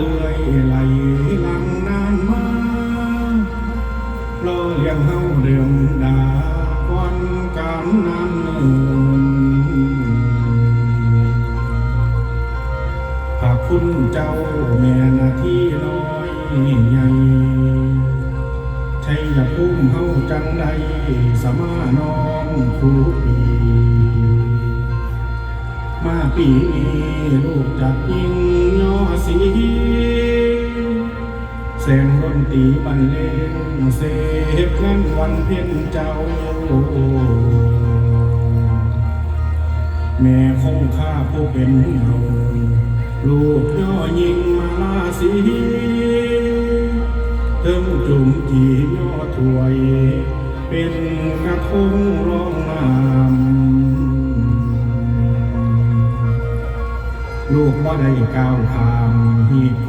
เลื่อยไหลหลังนานมารอเลี้ยงเฮาเดิมดาก่อนการนานเนินหากคุณเจ้าแม่นาที่น้อยใหญ่ใช่จะพุ่มเฮาจังใดสมาน้องครูปีมาปีนี้ลูกจัดยิงย่อสี เสียงดนตรีบรรเลงเสพเงินวันเพ็ญเจ้า แม่คงค่าผู้เป็นเราลูกย่อยิงมาลาสีเทิงจุ่มจีย่อถวย เป็นกระทงร้องนามลูกบ่ได้ก้าวข้ามหีบค